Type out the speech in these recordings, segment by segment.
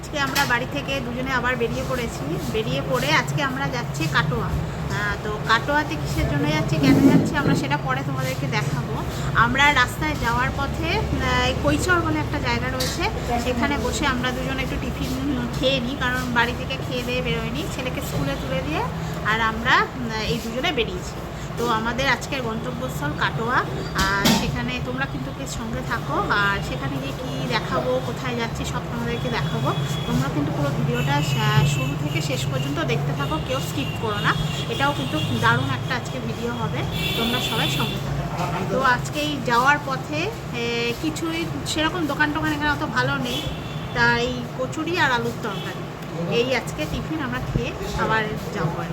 আজকে আমরা বাড়ি থেকে দুজনে আবার বেরিয়ে পড়েছি। বেরিয়ে পড়ে আজকে আমরা যাচ্ছি কাটোয়া। তো কাটোয়াতে কিসের জন্য যাচ্ছি, কেন যাচ্ছি আমরা সেটা পরে তোমাদেরকে দেখাবো। আমরা রাস্তায় যাওয়ার পথে কৈচর বলে একটা জায়গা রয়েছে। সেখানে বসে আমরা দুজন একটু টিফিন খেয়ে নিই, কারণ বাড়ি থেকে খেয়ে দিয়ে বেরোয়নি। ছেলেকে স্কুলে তুলে দিয়ে আর আমরা এই দুজনে বেরিয়েছি। তো আমাদের আজকের গন্তব্যস্থল কাটোয়া, আর সেখানে তোমরা কিন্তু সঙ্গে থাকো। আর সেখানে গিয়ে কী দেখাবো, কোথায় যাচ্ছি, সব তোমাদেরকে দেখাবো। তোমরা কিন্তু পুরো ভিডিওটা শুরু থেকে শেষ পর্যন্ত দেখতে থাকো, কেউ স্কিপ করো না। এটাও কিন্তু দারুণ একটা আজকে ভিডিও হবে। তোমরা সবাই সঙ্গে থাকো। তো আজকে এই যাওয়ার পথে কিছুই সেরকম দোকান টোকান এখানে অত ভালো নেই। তাই কচুরি আর আলুর তরকারি। এই আজকে টিফিন আমরা খেয়ে আবার যাব আর।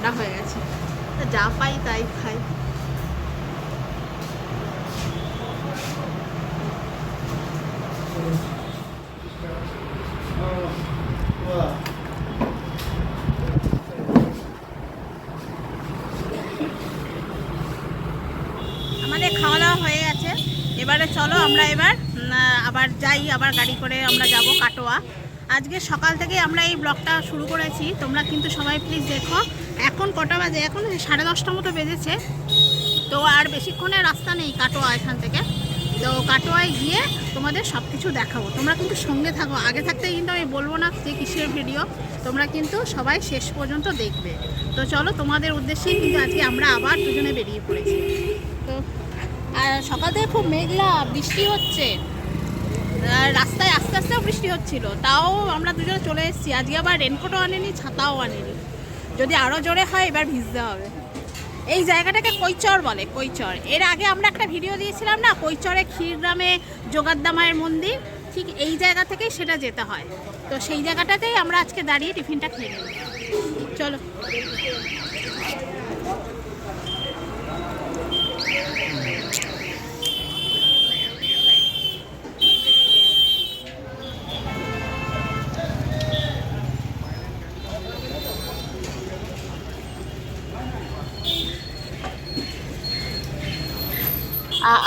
ঠান্ডা হয়ে গেছে। যা পাই তাই খাই। আমাদের খাওয়া দাওয়া হয়ে গেছে। এবারে চলো আমরা এবার আবার যাই, আবার গাড়ি করে আমরা যাব কাটোয়া। আজকে সকাল থেকে আমরা এই ব্লগটা শুরু করেছি। তোমরা কিন্তু সবাই প্লিজ দেখো। এখন কটা বাজে? এখন সাড়ে দশটা মতো বেজেছে। তো আর বেশিক্ষণের রাস্তা নেই কাটোয়া এখান থেকে। তো কাটোয়ায় গিয়ে তোমাদের সব কিছু দেখাবো। তোমরা কিন্তু সঙ্গে থাকো। আগে থাকতে কিন্তু আমি বলব না যে কিসের ভিডিও। তোমরা কিন্তু সবাই শেষ পর্যন্ত দেখবে। তো চলো, তোমাদের উদ্দেশ্যেই কিন্তু আজকে আমরা আবার দুজনে বেরিয়ে পড়েছি। তো, আর সকাল থেকে খুব মেঘলা বৃষ্টি হচ্ছে। রাস্তায় আস্তে আস্তে বৃষ্টি হচ্ছিল। তাও আমরা দুজনে চলে এসেছি। আজকে আবার রেনকোটও আনেনি, ছাতাও আনেনি। যদি আরও জোরে হয়, এবার ভিজতে হবে। এই জায়গাটাকে কৈচর বলে, কৈচর। এর আগে আমরা একটা ভিডিও দিয়েছিলাম না, কৈচরে ক্ষীরগ্রামে যোগাদ্দা মায়ের মন্দির, ঠিক এই জায়গা থেকেই সেটা যেতে হয়। তো সেই জায়গাটাতেই আমরা আজকে দাঁড়িয়ে টিফিনটা খেয়ে নেব চলো।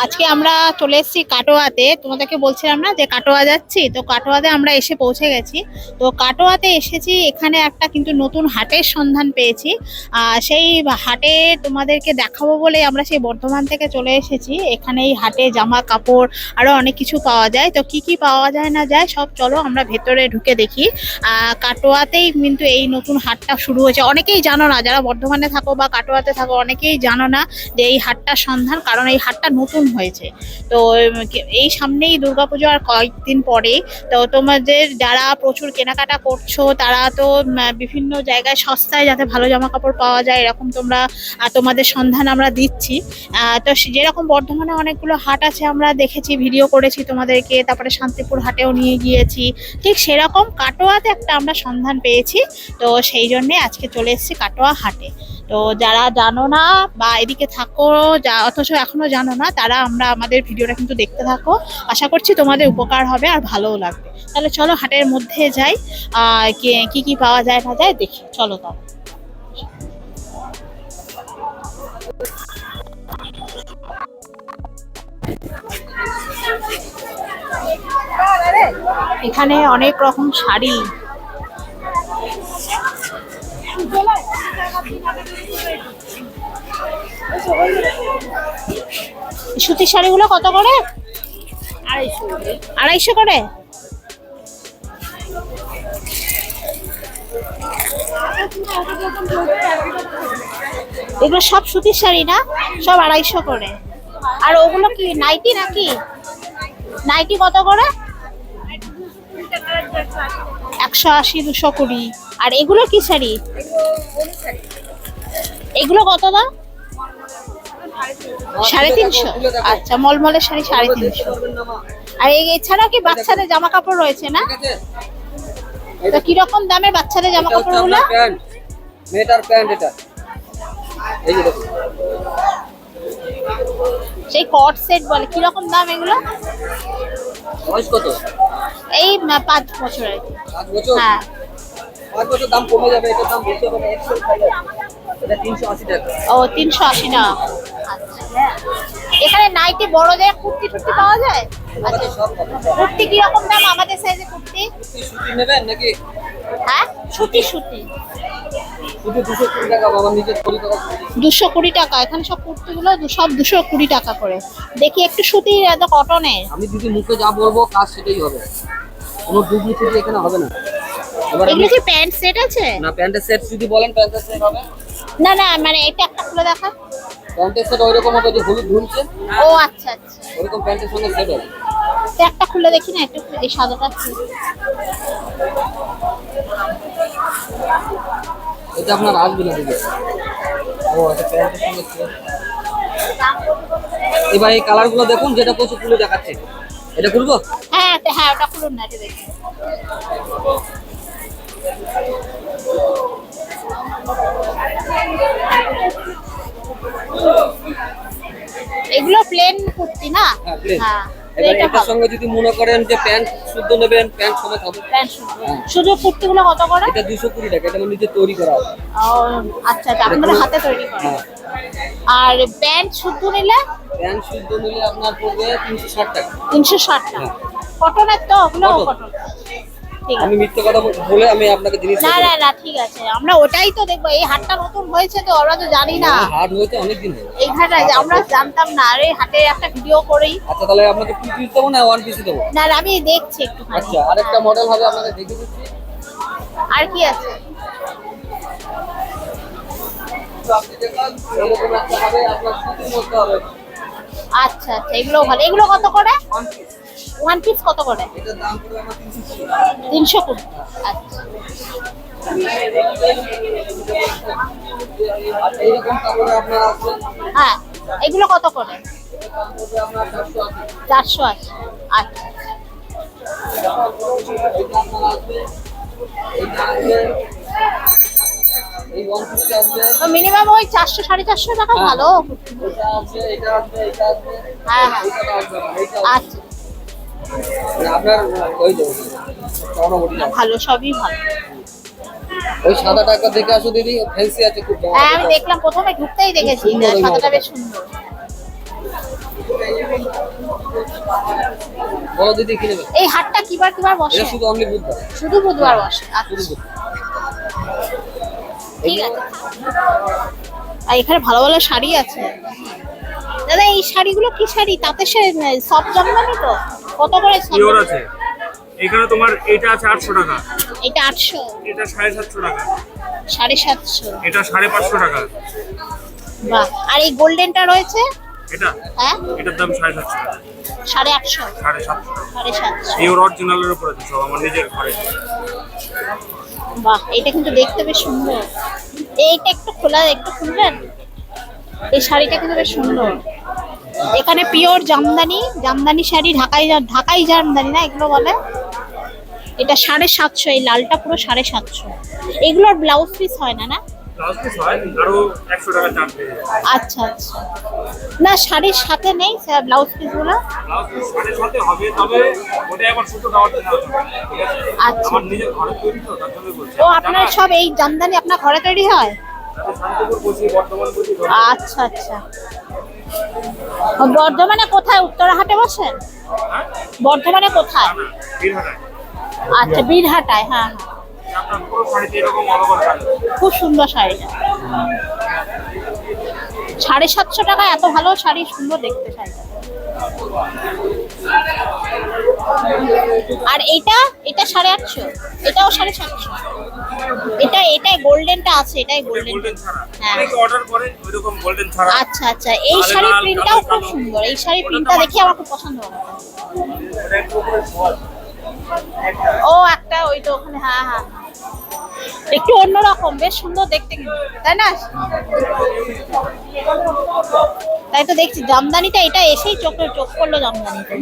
আজকে আমরা চলে এসেছি কাটোয়াতে। তোমাদেরকে বলছিলাম না যে কাটোয়া যাচ্ছি? তো কাটোয়াতে আমরা এসে পৌঁছে গেছি। তো কাটোয়াতে এসেছি, এখানে একটা কিন্তু নতুন হাটের সন্ধান পেয়েছি। সেই হাটে তোমাদেরকে দেখাবো বলে আমরা সেই বর্ধমান থেকে চলে এসেছি। এখানে এই হাটে জামা কাপড় আরও অনেক কিছু পাওয়া যায়। তো কি কি পাওয়া যায় না যায় সব চলো আমরা ভেতরে ঢুকে দেখি। কাটোয়াতেই কিন্তু এই নতুন হাটটা শুরু হয়েছে। অনেকেই জানো না, যারা বর্ধমানে থাকো বা কাটোয়াতে থাকো, অনেকেই জানো না যে এই হাটটার সন্ধান, কারণ এই হাটটা নতুন হয়েছে। তো এই সামনেই দুর্গাপুজো আর কয়েকদিন পরে, তো তোমাদের যারা প্রচুর কেনাকাটা করছ, তারা তো বিভিন্ন জায়গায় সস্তায় যাতে ভালো জামা কাপড় পাওয়া যায়, এরকম তোমরা তোমাদের সন্ধান আমরা দিচ্ছি। তো যেরকম বর্ধমানে অনেকগুলো হাট আছে, আমরা দেখেছি, ভিডিও করেছি তোমাদেরকে, তারপরে শান্তিপুর হাটেও নিয়ে গিয়েছি। ঠিক সেরকম কাটোয়াতে একটা আমরা সন্ধান পেয়েছি, তো সেই জন্যে আজকে চলে এসেছি কাটোয়া হাটে। তো যারা জানো না বা এদিকে থাকো, যা, অথচ এখনও জানো না তারা আমরা আমাদের ভিডিওটা কিন্তু দেখতে থাকো। আশা করছি তোমাদের উপকার হবে আর ভালোও লাগবে। তাহলে চলো হাটের মধ্যে যাই। কি- কি পাওয়া যায় না যায় দেখি। চলো তাও এখানে অনেক রকম শাড়ি। সুতির শাড়িগুলো কত করে? আড়াইশো আড়াইশো করে? এগুলো সব সুতির শাড়ি না? সব আড়াইশো করে। আর ওগুলো কি নাইটি নাকি? নাইটি কত করে? একশো আশি দুশো কুড়ি। আর এগুলো কি শাড়ি। এগুলো কত দাম? সাড়ে তিনশো? আচ্ছা মলমলের শাড়ি সাড়ে তিনশো। আর এই এছাড়াও কি বাচ্চাদের জামা কাপড় রয়েছে না? তো কীরকম দামের বাচ্চাদের জামা কাপড়গুলো আপনার প্যান্ট এটা। এই যে সেই কট সেট বলে কীরকম দাম এগুলো? বয়স কত? এই পাঁচ বছরের। পাঁচ বছর? হ্যাঁ। পাঁচ বছর দাম কমে যাবে এটার দাম বেশি হবে একশো তিনশো আশি টাকা। ও তিনশো আশি টাকা এখানে নাইটি বড়দের কুর্তি টুর্তি পাওয়া যায়? আচ্ছা। কুর্তি কীরকম দাম আমাদের সাইজে কুর্তি? সুতি নেবেন নাকি? হ্যাঁ? সুতি সুতি। দুশো কুড়ি টাকা এখানে সব কুর্তিগুলো সব দুশো কুড়ি টাকা করে। দেখি একটু সুতির এত কটনের আমি যদি মুখে যা বলব কাজ সেটাই হবে। কোনো ডুপ্লিকেট এখানে হবে না। এগুলো কি প্যান্ট সেট আছে? না প্যান্টের সেট যদি বলেন প্যান্টের সেট হবে। না না মানে এটা একটা খুলে দেখা। প্যান্টের সেট ওই রকম হবে যে হলুদ ঝুলছে। ও আচ্ছা আচ্ছা। ওরকম প্যান্টের সঙ্গে সেট হবে। একটা খুলে দেখি না একটু এই সাদাটা। এটা আপনার আসবে না দিদি ও এটা প্যান্টের সঙ্গে সেট এবার এই কালারগুলো দেখুন যেটা প্রচুর খুলে দেখাচ্ছে। এটা খুলবো? হ্যাঁ হ্যাঁ ওটা খুলুন না এটা দেখি এগুলো প্লেন কুর্তি না? হ্যাঁ হ্যাঁ এটার সঙ্গে যদি মনে করেন যে প্যান্ট শুদ্ধ নেবেন প্যান্ট সমেত হবে। প্যান্ট শুধু হ্যাঁ। শুধু কুর্তিগুলো কত করে? এটা দুশো কুড়ি টাকা এটা আমার নিজে তৈরি করা হবে। ও আচ্ছা আপনাদের হাতে তৈরি করে। হ্যাঁ। আর প্যান্ট শুধু নিলে? প্যান্ট শুদ্ধ নিলে আপনার পড়বে তিনশো ষাট টাকা। তিনশো ষাট টাকা। কটনের তো ওগুলো কটন আমি মিথ্যে কথা বলে আমি আপনাকে জিনিস না না না ঠিক আছে। আমরা ওটাই তো দেখব। এই হাটটা নতুন হয়েছে তো আমরা তো জানি না। হাট হইতে অনেক দিন হয়ে এই হাটটা আমরা জানতাম না। আরে হাটে একটা ভিডিও করেই। আচ্ছা তাহলে আপনাকে টু পিস দেবো না ওয়ান পিস দেবো? না আমি দেখছি একটু আচ্ছা আরেকটা মডেল হবে আপনাকে দেখে দিচ্ছি। আর কি আছে? আচ্ছা আচ্ছা এগুলো ভালো। এগুলো কত করে? ওয়ান পিস কত করে? তিনশো কুড়ি। আচ্ছা হ্যাঁ এগুলো কত করে? চারশো আশি আচ্ছা। মিনিমাম ওই চারশো, সাড়ে চারশো টাকা। ভালো। হ্যাঁ হ্যাঁ। আচ্ছা। আপনার ওই দাম। ভালো সবই ভালো। ওই সাদা টাকা দেখে আসো দিদি ফ্যান্সি আছে খুব হ্যাঁ আমি দেখলাম প্রথমে ঢুকতেই দেখেছি সাদাটা বেশ সুন্দর। বলো দিদি কি নেবে? এই হাটটা কিবার কিবার বসে? শুধু অনলি বুধবার। শুধু বুধবার বসে আচ্ছা। ঠিক আছে আর এখানে ভালো ভালো শাড়ি আছে। দাদা এই শাড়িগুলো কি শাড়ি? তাতে সে সব জামদানি তো? কত করে পিওর আছে। এখানে তোমার এটা আছে আটশো টাকা। এটা আটশো। এটা সাড়ে সাতশো টাকা। সাড়ে সাতশো। এটা সাড়ে পাঁচশো টাকা। বাহ। আর এই গোল্ডেনটা রয়েছে? এটা? হ্যাঁ? এটার দাম সাড়ে সাতশো টাকা। সাড়ে আটশো। সাড়ে সাতশো সাড়ে সাতশো। পিওর অরিজিনালের উপর আছে সব আমার নিজের ঘরে। বাহ এটা কিন্তু দেখতে বেশ সুন্দর। এইটা একটু খোলা একটু খুলবেন? এই শাড়িটা কিন্তু বেশ সুন্দর। এখানে পিওর জামদানি জামদানি শাড়ি ঢাকাই ঢাকাই জামদানি না এগুলো বলে। এটা সাড়ে সাতশো এই লালটা পুরো সাড়ে সাতশো। এগুলোর ব্লাউজ পিস হয় না না? আচ্ছা আচ্ছা। না শাড়ির সাথে নেই ব্লাউজ পিস আচ্ছা। ও আপনার সব এই জামদানি আপনার ঘরে তৈরি হয়? আচ্ছা আচ্ছা। বর্ধমানে কোথায়? উত্তরাহাটে বসেন? বর্ধমানে কোথায়? আচ্ছা বীরহাটায় হ্যাঁ হ্যাঁ। খুব সুন্দর শাড়িটা সাড়ে সাতশো টাকা, এত ভালো শাড়ি, সুন্দর দেখতে আর এটা এটা সাড়ে আটশো। এটাও সাড়ে সাতশো। এটা গোল্ডেনটা আছে এটাই গোল্ডেন। গোল্ডেন ছাড়া। হ্যাঁ। অনেকে অর্ডার করে ওইরকম গোল্ডেন ছাড়া। আচ্ছা আচ্ছা। এই লাল, শাড়ির লাল, প্রিন্টটাও কালো, খুব কালো। সুন্দর। এই শাড়ির প্রিন্টটা দেখে আমার খুব পছন্দ হলো ওটা একটু উপরে সহজ ও একটা ওই তো ওখানে হ্যাঁ হ্যাঁ। একটু অন্যরকম বেশ সুন্দর দেখতে কিন্তু তাই না? তাই তো দেখছি জামদানিটা এটা এসেই চোখে চোখ করল জামদানিটা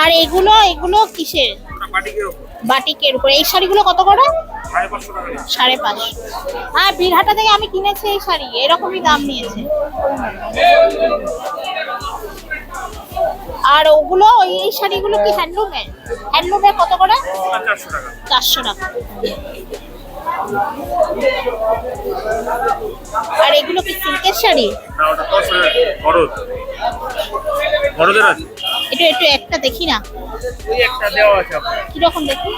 আর এগুলো এগুলো কিসের? ওটা বাটিকের উপর বাটিকের উপরে। এই শাড়িগুলো কত করে? সাড়ে পাঁচশো। হ্যাঁ বীরহাটা থেকে আমি কিনেছি এই শাড়ি এরকমই দাম নিয়েছে। আর ওগুলো এই শাড়িগুলো কি হ্যান্ডলুমের হ্যান্ডলুমের কত করে? চারশো টাকা। আর এগুলো কি সিল্কের শাড়ি? না ওটা আছে। একটু একটু একটা দেখি না। ওই একটা দেওয়া আছে কি কীরকম দেখি?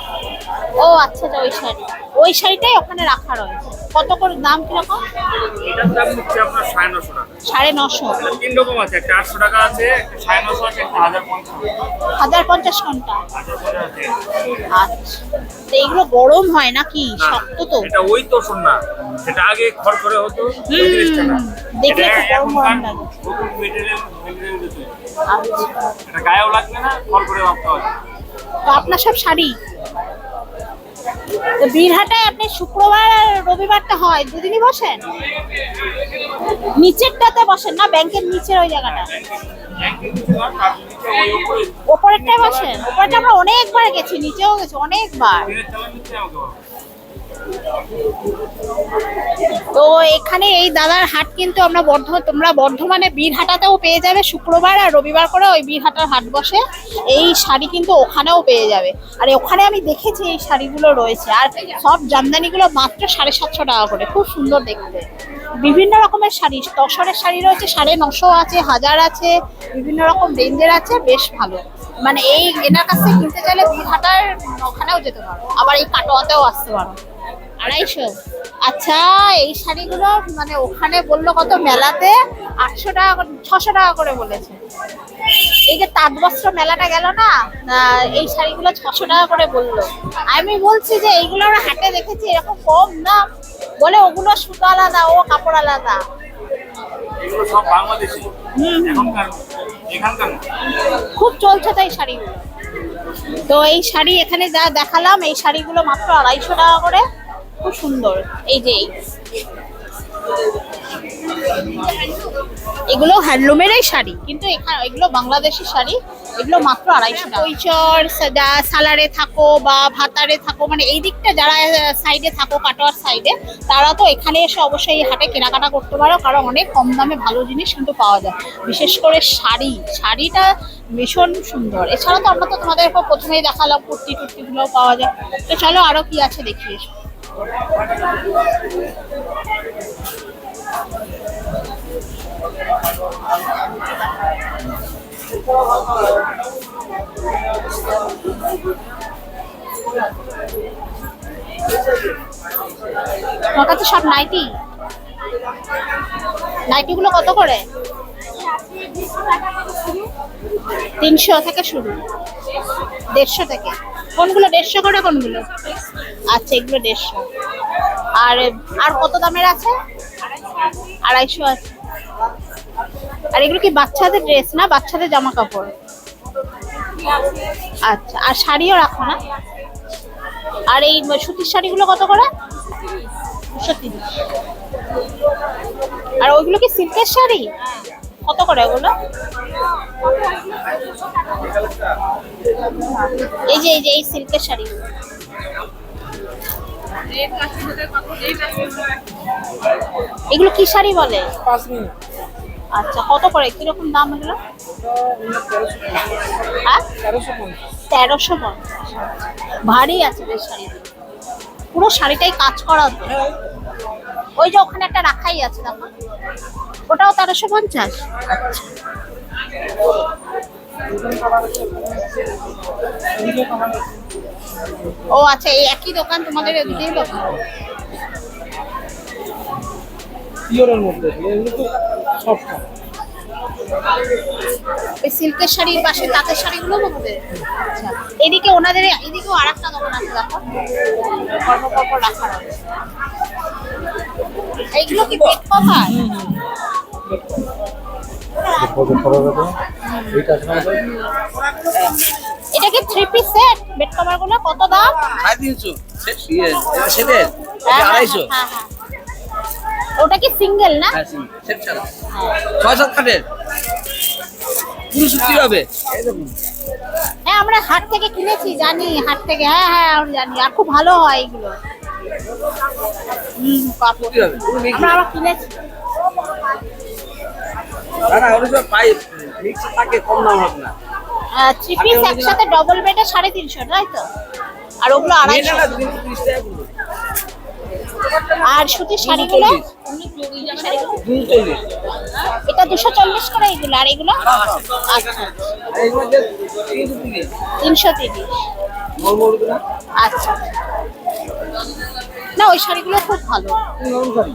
ও আচ্ছা আচ্ছা ওই শাড়ি। ওই শাড়িটাই ওখানে রাখা রয়েছে। কত করে দাম কীরকম? এটার দাম হচ্ছে আপনার সাড়ে নশো টাকা। সাড়ে নশো। তিন রকম আছে একটা আটশো টাকা আছে একটা সাড়ে নশো আছে একটা হাজার পঞ্চাশ। হাজার পঞ্চাশ ঘণ্টা। আচ্ছা। তো এগুলো গরম হয় নাকি? শক্ত তো? এটা ওই তো শোন না সেটা আগে খড় করে হতো দেখলে তো গরম গরম লাগে। আচ্ছা। এটা গায়েও লাগবে না খড় করে ভাবতে হবে। তো আপনার সব শাড়ি? বীরহাটায় আপনি শুক্রবার আর রবিবারটা হয়, দুদিনই বসেন? নিচেরটাতে বসেন না, ব্যাংকের নিচের ওই জায়গাটা? ওপরেরটায় বসেন? ওপরটা আমরা অনেকবার গেছি, নিচেও গেছি, অনেকবার। তো এখানে এই দাদার হাট কিন্তু আমরা বর্ধ তোমরা বর্ধমানে বীরহাটাতেও পেয়ে যাবে শুক্রবার আর রবিবার করে ওই বীরহাটার হাট বসে। এই শাড়ি কিন্তু ওখানেও পেয়ে যাবে। আর ওখানে আমি দেখেছি এই শাড়িগুলো রয়েছে। আর সব জামদানিগুলো মাত্র সাড়ে সাতশো টাকা করে। খুব সুন্দর দেখতে। বিভিন্ন রকমের শাড়ি। তসরের শাড়ি রয়েছে, সাড়ে নশো আছে, হাজার আছে, বিভিন্ন রকম রেঞ্জের আছে, বেশ ভালো। মানে এই এনার কাছ কিনতে চাইলে বীরহাটার ওখানেও যেতে পারো। আবার এই কাটোয়াতেও আসতে পারো। আড়াইশো। আচ্ছা এই শাড়িগুলো মানে ওখানে বলল কত মেলাতে? আটশো টাকা ছশো টাকা করে বলেছে। এই যে তাঁতবস্ত্র মেলাটা গেল না এই শাড়িগুলো ছশো টাকা করে বলল। আমি বলছি যে এইগুলো আমরা হাটে দেখেছি এরকম কম না। বলে ওগুলো সুতো আলাদা ও কাপড় আলাদা। খুব চলছে তো এই শাড়িগুলো তো এই শাড়ি এখানে যা দেখালাম এই শাড়িগুলো মাত্র আড়াইশো টাকা করে। খুব সুন্দর। এই যে। এগুলো হ্যান্ডলুমেরই শাড়ি, কিন্তু এখানে এগুলো বাংলাদেশি শাড়ি, এগুলো মাত্র আড়াইশো টাকা। সালারে থাকো বা ভাতারে থাকো মানে এই দিকটা যারা সাইডে থাকো, কাটোয়ার সাইডে তারা তো এখানে এসে অবশ্যই হাটে কেনাকাটা করতে পারো, কারণ অনেক কম দামে ভালো জিনিস কিন্তু পাওয়া যায়। বিশেষ করে শাড়ি, শাড়িটা ভীষণ সুন্দর। এছাড়া তো আমরা তো তোমাদের প্রথমেই দেখালাম কুর্তি টুর্তিগুলোও পাওয়া যায়। তো চলো আরও কি আছে দেখি কাছে সব নাইটি। নাইটি গুলো কত করে? তিনশো থেকে শুরু। দেড়শো থেকে। কোনগুলো? দেড়শো করে কোনগুলো? আচ্ছা এগুলো দেড়শো। আর আর কত দামের আছে? আড়াইশো আছে। আর এগুলো কি বাচ্চাদের ড্রেস না? বাচ্চাদের জামা কাপড় আচ্ছা আর শাড়িও রাখো না? আর এই সুতির শাড়িগুলো কত করে? দুশো তিরিশ। আর ওইগুলো কি সিল্কের শাড়ি? কত করে ওগুলো? এই যে এই যে, এই সিল্কের শাড়ি এগুলো কি শাড়ি বলে? আচ্ছা কত করে? কীরকম দাম এগুলো? হ্যাঁ? তেরোশো পঞ্চাশ। ভারী আছে বেশ শাড়ি। পুরো শাড়িটাই কাজ করা তো। ওই যে ওখানে একটা রাখাই আছে দেখো। ওটাও তেরোশো পঞ্চাশ? আচ্ছা। ও আচ্ছা এই একই দোকান তোমাদের এদিকেই দোকান পিওরের মধ্যে এগুলো তো সফট ওই সিল্কের শাড়ির পাশে তাঁতের শাড়িগুলো পাবে আচ্ছা এদিকে ওনাদের এদিকেও আর একটা দোকান আছে দেখো। পরপর রাখা রয়েছে। এইগুলো কি বেড কভার? এটা কি থ্রি পিস সেট বেড কভারগুলো কত দাম? সাড়ে তিনশো। সেট ইয়ে সেটের হ্যাঁ, হ্যাঁ, আড়াইশো? হ্যাঁ। ওটা কি সিঙ্গেল না? হ্যাঁ সেট ছাড়া। ছয় সাত খাটের। পুরো সুতি হবে। হ্যাঁ আমরা হাট থেকে কিনেছি জানি হাট থেকে হ্যাঁ হ্যাঁ আমরা জানি। আর খুব ভালো হয় এগুলো। আমরা আবার কিনেছি। না না ওটা সব পাই। মিক্স থাকে কম দাম হবে না। থ্রি পিস একসাথে ডবল বেডে সাড়ে তিনশো তাই তো? আর ওগুলো আড়াইশো। আর সুতির শাড়িগুলো? এটা দুশো চল্লিশ করে এগুলো আর এগুলো? আচ্ছা তিনশো তিরিশ। আচ্ছা। ওই শাড়িগুলো খুব ভালো।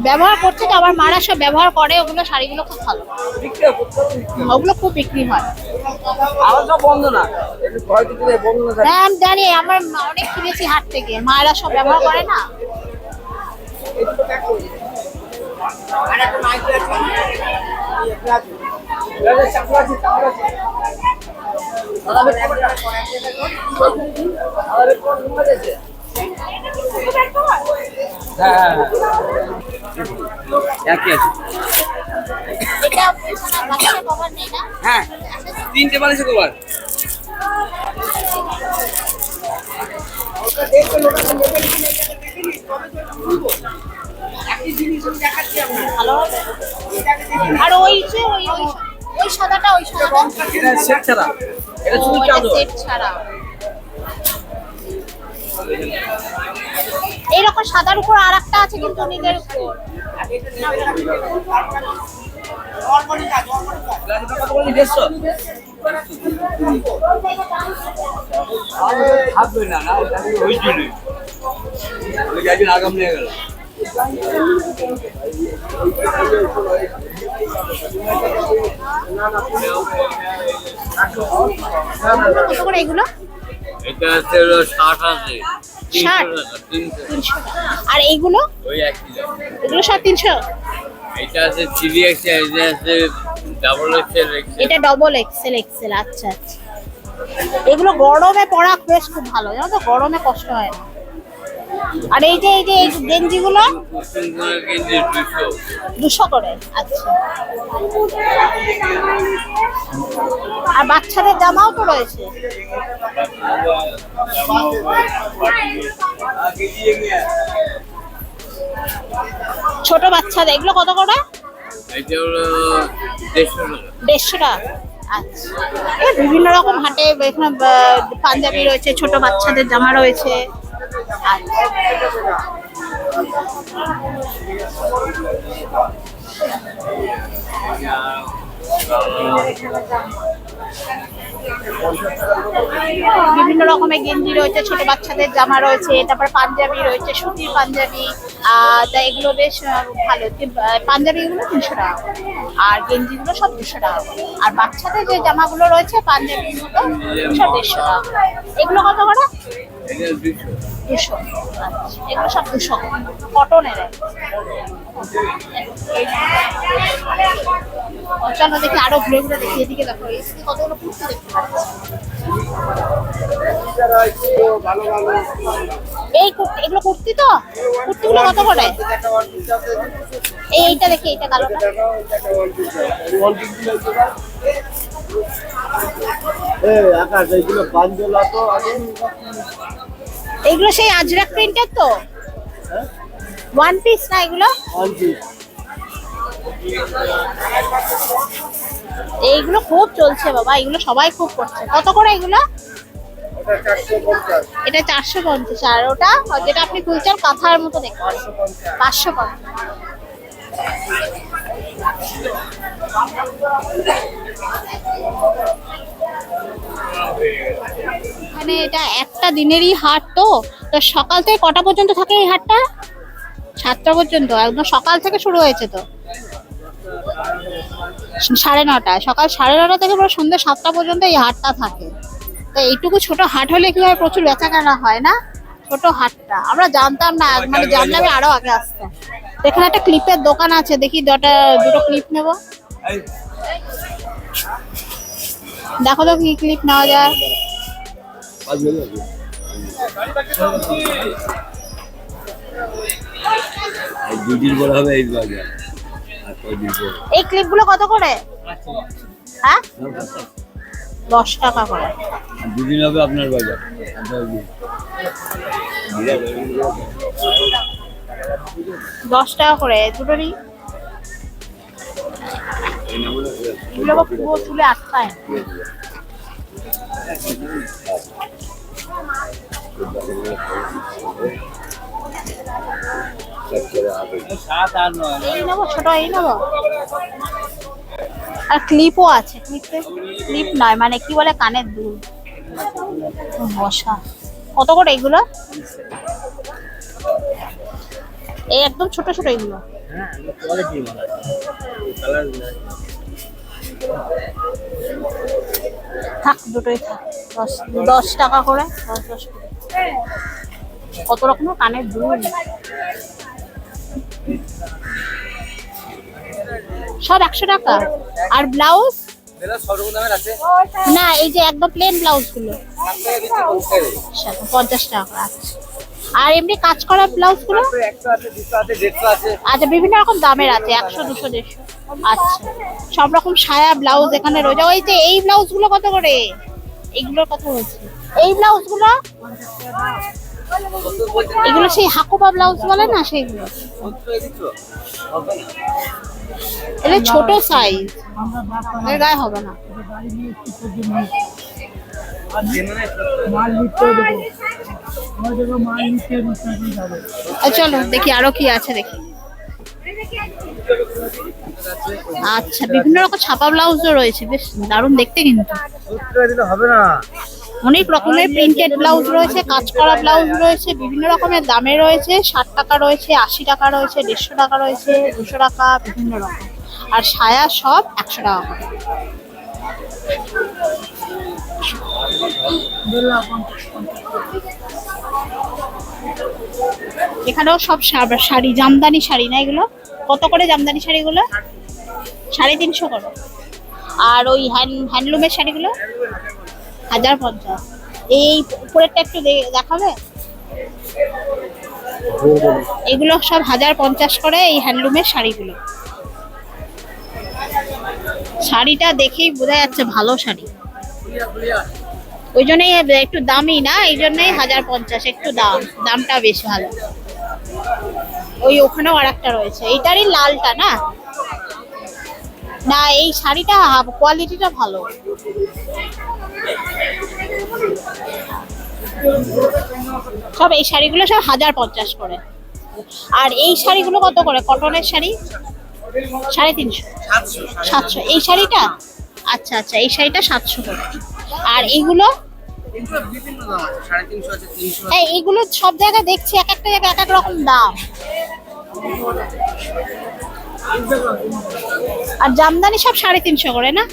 ব্যবহার করছে তো আমার মারা সব ব্যবহার করে ওগুলো শাড়িগুলো খুব ভালো। ওগুলো খুব বিক্রি হয়। হ্যাঁ আমি জানি আমার অনেক কিনেছি হাট থেকে। মায়েরা সব ব্যবহার করে না? হ্যাঁ একই আছে কভার হ্যাঁ তিনটে বালিশে কবার আর ওই যে ওই ওই ওই সাদাটা ওই সাদাটা। এটা সেট ছাড়া। এটা শুধু চাদর। সেট ছাড়া। এইরকম সাদার উপর আর একটা আছে কিন্তু নীলের উপর আগাম নিয়ে গেল কত এগুলো এটা হচ্ছে হলো ষাট আছে ষাট? তিনশো আর এইগুলো? ওই একই এগুলো সব তিনশো? এটা আছে থ্রি এক্সেল এটা আছে ডাবল এক্সেল এটা ডবল এক্সেল এক্সেল আচ্ছা আচ্ছা। এগুলো গরমে পড়া বেশ খুব ভালো জানো তো? গরমে কষ্ট হয় না। আর এই যে এই যে, এই গেঞ্জিগুলো? গেঞ্জি দুশো করে আচ্ছা। আর বাচ্চাদের জামাও তো রয়েছে। ছোট বাচ্চাদের, এগুলো কত করে? দেড়শো টাকা। আচ্ছা। বিভিন্ন রকম হাটে, এখানে পাঞ্জাবি রয়েছে, ছোট বাচ্চাদের জামা রয়েছে। বিভিন্ন রকমের গেঞ্জি রয়েছে, ছোট বাচ্চাদের জামা রয়েছে, তারপর পাঞ্জাবি রয়েছে, সুতির পাঞ্জাবি তা এগুলো বেশ ভালো পাঞ্জাবিগুলো তিনশো টাকা। আর গেঞ্জিগুলো সব দুশো টাকা। আর বাচ্চাদের যে জামাগুলো রয়েছে পাঞ্জাবিগুলো সব দেড়শো টাকা এগুলো কত করে দুশো এগুলো সব দুশো কটনের চলো দেখি আরও ঘুরে ঘুরে দেখি, এদিকে দেখো এদিকে কতগুলো কুর্তি দেখতে এই কুর্তি এগুলো কুর্তি তো? কুর্তিগুলো কত করে? এই এইটা দেখি, এইটা কালোটা আকাশ, এইগুলো বাঞ্জলা তো আগে। এইগুলো সেই আজরাক প্রিন্টের তো? ওয়ান পিস না এগুলো? এইগুলো খুব চলছে বাবা এগুলো সবাই খুব করছে। কত করে এগুলো? এটা চারশো পঞ্চাশ। আর ওটা যেটা আপনি খুলছেন কাঁথার মতো দেখতে পাঁচশো পঞ্চাশ। মানে এটা একটা দিনেরই হাট তো। তো সকাল থেকে কটা পর্যন্ত থাকে এই হাটটা? সাতটা পর্যন্ত একদম সকাল থেকে শুরু হয়েছে তো। সাড়ে নটা সকাল সাড়ে নটা থেকে পুরো সন্ধ্যে সাতটা পর্যন্ত এই হাটটা থাকে। তো এইটুকু ছোট হাট হলে কি হয় প্রচুর বেচা কেনা হয় না? ছোট হাটটা আমরা জানতাম না মানে জানলে আমি আরও আগে আসতাম। এখানে একটা ক্লিপের দোকান আছে দেখি দুটো দুটো ক্লিপ নেব। দেখো তো কি ক্লিপ নেওয়া যায়। দুদিন পরে হবে এই বাজার। এই ক্লিপগুলো কত করে? হ্যাঁ? দশ টাকা করে। দুদিন হবে আপনার বাজার। দশ টাকা করে দুটোরই। চুলে আটকায়। ছোট এই নেব আর ক্লিপও আছে ক্লিপে ক্লিপ নয় মানে কি বলে কানের দুল। বসা। কত করে এগুলো? এই একদম ছোট ছোট এগুলো। হ্যাঁ কোয়ালিটি ভালো কালার থাক দুটোই থাক। দশ দশ টাকা করে দশ দশ করে। কত রকমের কানের দুল। সব একশো টাকা। আর ব্লাউজ? না এই যে একদম প্লেন ব্লাউজগুলো পঞ্চাশ টাকা। আর এমনি কাজ করা ব্লাউজগুলো আচ্ছা বিভিন্ন রকম দামের আছে একশো দুশো দেড়শো। আচ্ছা। সব রকম সায়া ব্লাউজ এখানে রয়েছে। ওই যে এই ব্লাউজগুলো কত করে? এইগুলোর কথা বলছি এই ব্লাউজগুলো এগুলো সেই হাকুবা ব্লাউজ বলে না সেইগুলো? এটা ছোট সাইজ এর গায়ে হবে না। আচ্ছা, চলো দেখি আরও কি আছে দেখি। আচ্ছা বিভিন্ন রকম ছাপা ব্লাউজও রয়েছে, বেশ দারুণ দেখতে কিন্তু। অনেক রকমের প্রিন্টেড ব্লাউজ রয়েছে কাজ করা ব্লাউজ রয়েছে, বিভিন্ন রকমের দামে রয়েছে, ষাট টাকা রয়েছে, আশি টাকা রয়েছে, দেড়শো টাকা রয়েছে, দুশো টাকা, বিভিন্ন রকম। আর সায়া সব একশো টাকা করে। এখানেও সব শাড়ি, জামদানি শাড়ি না এগুলো? কত করে জামদানি শাড়িগুলো? সাড়ে তিনশো করে। আর ওই হ্যান্ড হ্যান্ডলুমের শাড়িগুলো? হাজার পঞ্চাশ। এই উপরেরটা একটু দেখাবে? এগুলো সব হাজার পঞ্চাশ করে এই হ্যান্ডলুমের শাড়িগুলো। শাড়িটা দেখেই বোঝা যাচ্ছে ভালো শাড়ি। ওই জন্যই একটু দামি না এই জন্যই হাজার পঞ্চাশ একটু দাম। দামটা বেশ ভালো। ওই ওখানেও আর একটা রয়েছে। এইটারই লালটা না? না এই শাড়িটা কোয়ালিটিটা ভালো। সব এই শাড়িগুলো সব হাজার পঞ্চাশ করে। আর এই শাড়িগুলো কত করে? কটনের শাড়ি? সাড়ে তিনশো। সাতশো। এই শাড়িটা? আচ্ছা আচ্ছা এই শাড়িটা সাতশো করে আর তিনশো হ্যাঁ এইগুলো সব জায়গায় দেখছি এক একটা জায়গায় এক এক রকম দাম। আর জামদানি সব সাড়ে তিনশো করে না?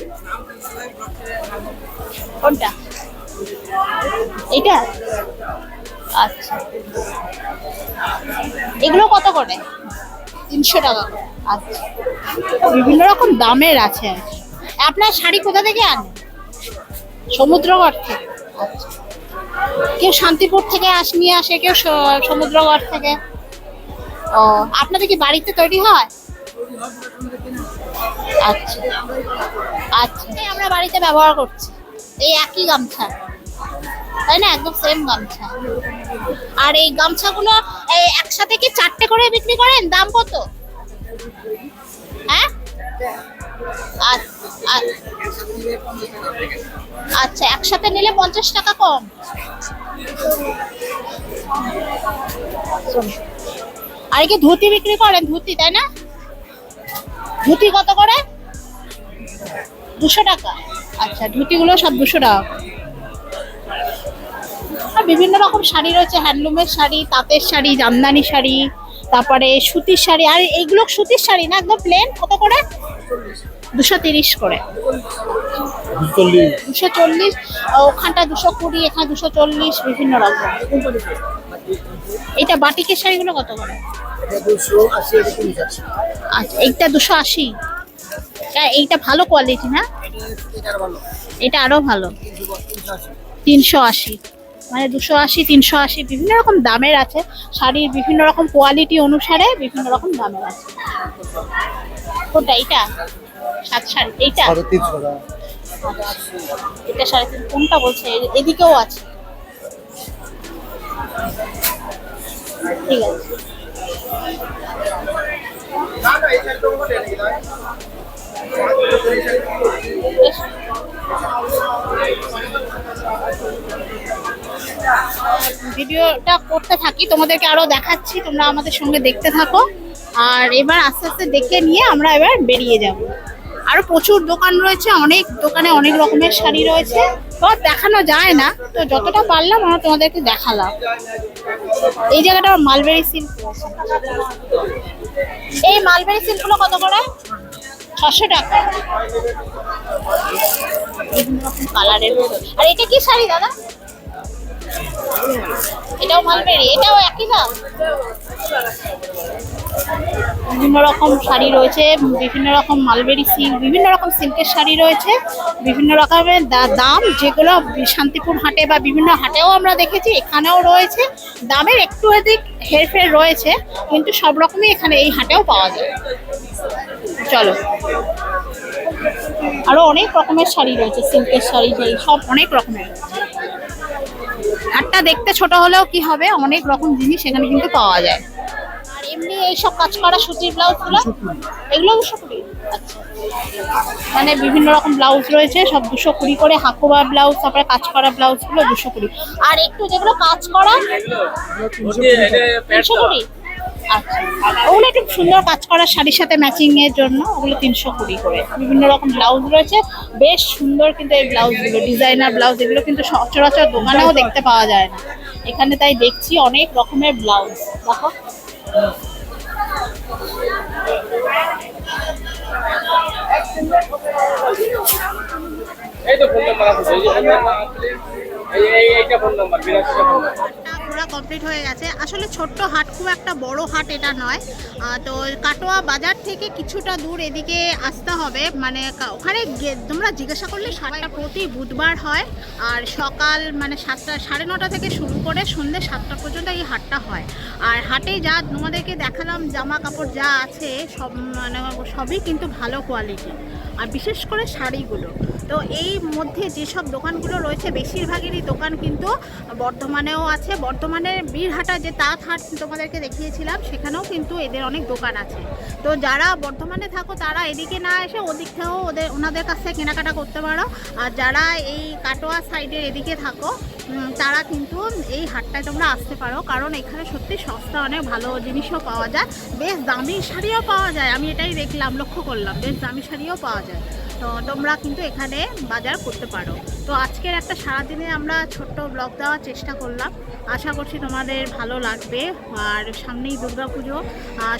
কোনটা? এটা আচ্ছা। এগুলো কত করে? তিনশো টাকা করে। আচ্ছা। বিভিন্ন রকম দামের আছে আর কি। আপনার শাড়ি কোথা থেকে আনেন সমুদ্রগড় থেকে। আচ্ছা কেউ শান্তিপুর থেকে আস নিয়ে আসে কেউ সমুদ্রগড় থেকে। ও। আপনাদের কি বাড়িতে তৈরি হয়? আচ্ছা। আচ্ছা। আমরা বাড়িতে ব্যবহার করছি। এই একই গামছা। তাই না? একদম সেম গামছা। আর এই গামছাগুলো এই একসাথে কি চারটে করে বিক্রি করেন? দাম কত? হ্যাঁ? আচ্ছা, একসাথে নিলে পঞ্চাশ টাকা কম। আর কি ধুতি বিক্রি করেন ধুতি তাই না? ধুতি কত করে? দুশো টাকা। আচ্ছা ধুতিগুলো সব দুশো টাকা আর বিভিন্ন রকম শাড়ি রয়েছে হ্যান্ডলুমের শাড়ি তাঁতের শাড়ি জামদানি শাড়ি। তারপরে সুতির শাড়ি, আর এইগুলো সুতির শাড়ি না, একদম প্লেন কত করে? দুশো তিরিশ করে। দুশো চল্লিশ। ওখানটা দুশো কুড়ি, এখানে দুশো চল্লিশ, বিভিন্ন রকম। এটা বাটিকের শাড়িগুলো কত করে? আচ্ছা এইটা দুশো আশি। এইটা ভালো কোয়ালিটি না? এটা আরও ভালো। তিনশো আশি। মানে দুশো আশি তিনশো আশি বিভিন্ন রকম দামের আছে। শাড়ির বিভিন্ন রকম কোয়ালিটি অনুসারে বিভিন্ন রকম দামের আছে। কোনটা এইটা? সাত শাড়ি এইটা? এটা সাড়ে তিন কোনটা বলছে? এদিকেও আছে। ঠিক আছে। ভিডিওটা করতে থাকি, তোমাদেরকে আরও দেখাচ্ছি, তোমরা আমাদের সঙ্গে দেখতে থাকো। আর এবার আস্তে আস্তে দেখে নিয়ে আমরা এবার বেরিয়ে যাব। আরও প্রচুর দোকান রয়েছে, অনেক দোকানে অনেক রকমের শাড়ি রয়েছে তো দেখানো যায় না। তো যতটা পারলাম, আমরা তোমাদেরকে দেখালাম। এই জায়গাটা আমার মালবেরি সিল্ক এই মালবেরি সিল্কগুলো কত করে? ছশো টাকা। কালারের আর এটা কি শাড়ি, দাদা? এটাও মালবেরি এটাও একই দাম বিভিন্ন রকম শাড়ি রয়েছে, বিভিন্ন রকম মালবেরি সিল্ক বিভিন্ন রকম সিল্কের শাড়ি রয়েছে, বিভিন্ন রকমের দাম যেগুলো শান্তিপুর হাটে বা বিভিন্ন হাটেও আমরা দেখেছি, এখানেও রয়েছে। দামের একটু এদিক হেরফের রয়েছে, কিন্তু সব রকমই এখানে এই হাটেও পাওয়া যায়। চলো। আরও অনেক রকমের শাড়ি রয়েছে সিল্কের শাড়ি টাড়ি সব অনেক রকমের। হাটটা দেখতে ছোট হলেও কি হবে? অনেক রকম জিনিস এখানে কিন্তু পাওয়া যায়। আর এমনি এইসব কাজ করা সুতির ব্লাউজগুলো? এগুলো দুশো কুড়ি। আচ্ছা। মানে বিভিন্ন রকম ব্লাউজ রয়েছে সব দুশো কুড়ি করে হাকুবা ব্লাউজ তারপরে কাজ করা ব্লাউজগুলো দুশো কুড়ি। আর একটু যেগুলো কাজ করা? দুশো কুড়ি। ওগুলো একটু সুন্দর কাজ করা শাড়ির সাথে ম্যাচিং এর জন্য, ওগুলো তিনশো কুড়ি করে। বিভিন্ন রকম ব্লাউজ রয়েছে, বেশ সুন্দর কিন্তু এই ব্লাউজগুলো ডিজাইনার ব্লাউজ এগুলো কিন্তু সচরাচর দোকানেও দেখতে পাওয়া যায় না। এখানে তাই দেখছি অনেক রকমের ব্লাউজ দেখো। এই তো ঘোরা কমপ্লিট হয়ে গেছে। আসলে ছোট্ট হাট, খুব একটা বড় হাট এটা নয়। তো কাটোয়া বাজার থেকে কিছুটা দূর এদিকে আসতে হবে। মানে ওখানে তোমরা জিজ্ঞাসা করলে সবাই প্রতি বুধবার হয়। আর সকাল মানে সাতটা, সাড়ে নটা থেকে শুরু করে সন্ধ্যে সাতটা পর্যন্ত এই হাটটা হয়। আর হাটে যা তোমাদেরকে দেখালাম, জামা কাপড় যা আছে, সব মানে সবই কিন্তু ভালো কোয়ালিটি আর বিশেষ করে শাড়িগুলো। তো এই মধ্যে যেসব দোকানগুলো রয়েছে, বেশিরভাগেরই দোকান কিন্তু বর্ধমানেও আছে। বর্ধমানের বীরহাটা যে তাঁত হাট তোমাদেরকে দেখিয়েছিলাম, সেখানেও কিন্তু এদের অনেক দোকান আছে। তো যারা বর্ধমানে থাকো, তারা এদিকে না এসে ওদিক থেকেও ওদের, ওনাদের কাছ থেকে কেনাকাটা করতে পারো। আর যারা এই কাটোয়া সাইডের এদিকে থাকো তারা কিন্তু এই হাটটায় তোমরা আসতে পারো। কারণ এখানে সত্যি সস্তা অনেক ভালো জিনিসও পাওয়া যায়। বেশ দামি শাড়িও পাওয়া যায়। আমি এটাই দেখলাম, লক্ষ্য করলাম, বেশ দামি শাড়িও পাওয়া যায়। তো তোমরা কিন্তু এখানে বাজার করতে পারো। তো আজকের একটা সারাদিনে আমরা ছোট্ট ব্লগ দেওয়ার চেষ্টা করলাম। আশা করছি তোমাদের ভালো লাগবে। আর সামনেই দুর্গা পুজো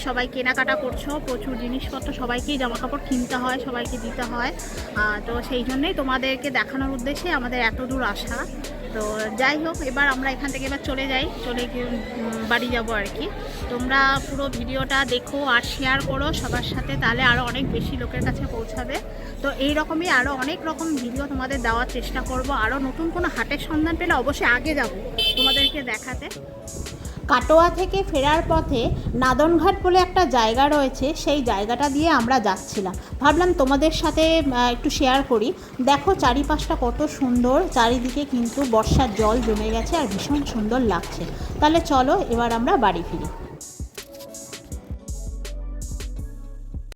সবাই কেনাকাটা করছ, প্রচুর জিনিসপত্র, সবাইকেই জামাকাপড় কিনতে হয়, সবাইকে দিতে হয়। তো সেই জন্যেই তোমাদেরকে দেখানোর উদ্দেশ্যে আমাদের এত দূর আসা। তো যাই হোক, এবার আমরা এখান থেকে এবার চলে যাই। চলে বাড়ি যাব আর কি। তোমরা পুরো ভিডিওটা দেখো আর শেয়ার করো সবার সাথে, তাহলে আরও অনেক বেশি লোকের কাছে পৌঁছাবে। তো এই রকমই আরও অনেক রকম ভিডিও তোমাদের দেওয়ার চেষ্টা করব। আরও নতুন কোনো হাটের সন্ধান পেলে অবশ্যই আগে যাব তোমাদেরকে দেখাতে। কাটোয়া থেকে ফেরার পথে নাদনঘাট বলে একটা জায়গা রয়েছে, সেই জায়গাটা দিয়ে আমরা যাচ্ছিলাম। ভাবলাম তোমাদের সাথে একটু শেয়ার করি। দেখো চারিপাশটা কত সুন্দর, চারিদিকে কিন্তু বর্ষার জল জমে গেছে আর ভীষণ সুন্দর লাগছে। তাহলে চলো এবার আমরা বাড়ি ফিরি।